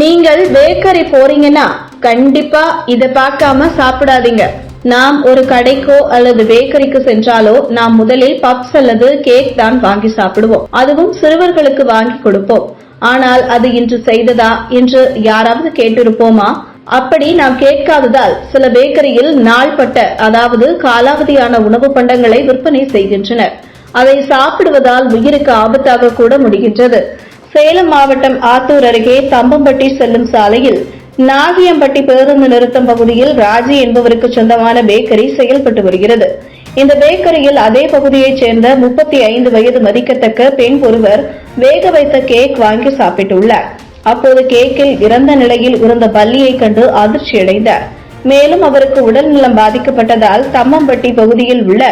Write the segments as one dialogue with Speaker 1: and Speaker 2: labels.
Speaker 1: நீங்கள் பேக்கரி போறீங்கன்னா கண்டிப்பா இதை பார்க்காம சாப்பிடாதீங்க. நாம் ஒரு கடைக்கோ அல்லது பேக்கரிக்கு சென்றாலோ நாம் முதலில் பப்ஸ் அல்லது கேக் தான் வாங்கி சாப்பிடுவோம். அதுவும் சிறுவர்களுக்கு வாங்கி கொடுப்போம். ஆனால் அது இன்று செய்ததா என்று யாராவது கேட்டிருப்போமா? அப்படி நாம் கேட்காததால் சில பேக்கரியில் நாள்பட்ட அதாவது காலாவதியான உணவு பண்டங்களை விற்பனை செய்கின்றனர். அதை சாப்பிடுவதால் உயிருக்கு ஆபத்தாக கூட முடிகின்றது. சேலம் மாவட்டம் ஆத்தூர் அருகே தம்பம்பட்டி செல்லும் சாலையில் நாகியம்பட்டி பேருந்து நிறுத்தம் பகுதியில் ராஜி என்பவருக்கு சொந்தமான பேக்கரி செயல்பட்டு வருகிறது. இந்த பேக்கரியில் அதே பகுதியைச் சேர்ந்த முப்பத்தி ஐந்து வயது மதிக்கத்தக்க பெண் ஒருவர் வேக வைத்த கேக் வாங்கி சாப்பிட்டுள்ளார். அப்போது கேக்கில் இறந்த நிலையில் இருந்த பல்லியை கண்டு அதிர்ச்சியடைந்தார் மேலும் அவருக்கு உடல்நலம் பாதிக்கப்பட்டதால் தம்மம்பட்டி பகுதியில் உள்ள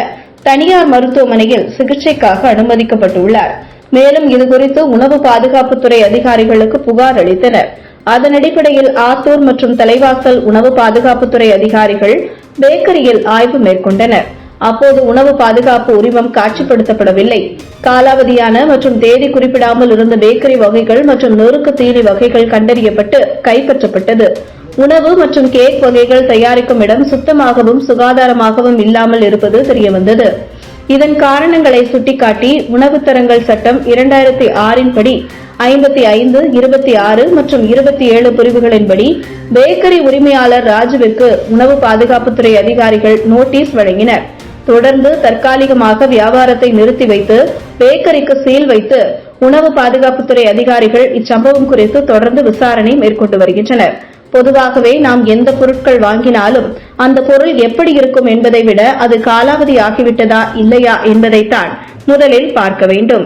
Speaker 1: தனியார் மருத்துவமனையில் சிகிச்சைக்காக அனுமதிக்கப்பட்டுள்ளார். மேலும் இதுகுறித்து உணவு பாதுகாப்புத்துறை அதிகாரிகளுக்கு புகார் அளித்தனர். அதன் அடிப்படையில் ஆத்தூர் மற்றும் தலைவாசல் உணவு பாதுகாப்புத்துறை அதிகாரிகள் பேக்கரியில் ஆய்வு மேற்கொண்டனர். அப்போது உணவு பாதுகாப்பு உரிமம் காட்சிப்படுத்தப்படவில்லை. காலாவதியான மற்றும் தேதி குறிப்பிடாமல் இருந்த பேக்கரி வகைகள் மற்றும் நொறுக்கு தீனி வகைகள் கண்டறியப்பட்டு கைப்பற்றப்பட்டது. உணவு மற்றும் கேக் வகைகள் தயாரிக்கும் இடம் சுத்தமாகவும் சுகாதாரமாகவும் இல்லாமல் இருப்பது தெரியவந்தது. இதன் காரணங்களை சுட்டிக்காட்டி உணவு தரங்கள் சட்டம் இரண்டாயிரத்தி ஆறின் படி ஐம்பத்தி ஐந்து இருபத்தி ஆறு மற்றும் இருபத்தி ஏழு பிரிவுகளின்படி பேக்கரி உரிமையாளர் ராஜுவிற்கு உணவு பாதுகாப்புத்துறை அதிகாரிகள் நோட்டீஸ் வழங்கினர். தொடர்ந்து தற்காலிகமாக வியாபாரத்தை நிறுத்தி வைத்து பேக்கரிக்கு சீல் வைத்து உணவு பாதுகாப்புத்துறை அதிகாரிகள் இச்சம்பவம் குறித்து தொடர்ந்து விசாரணை மேற்கொண்டு வருகின்றனர். பொதுவாகவே நாம் எந்த பொருட்கள் வாங்கினாலும் அந்த பொருள் எப்படி இருக்கும் என்பதை விட அது காலாவதி ஆகிவிட்டதா இல்லையா என்பதைத்தான் முதலில் பார்க்க வேண்டும்.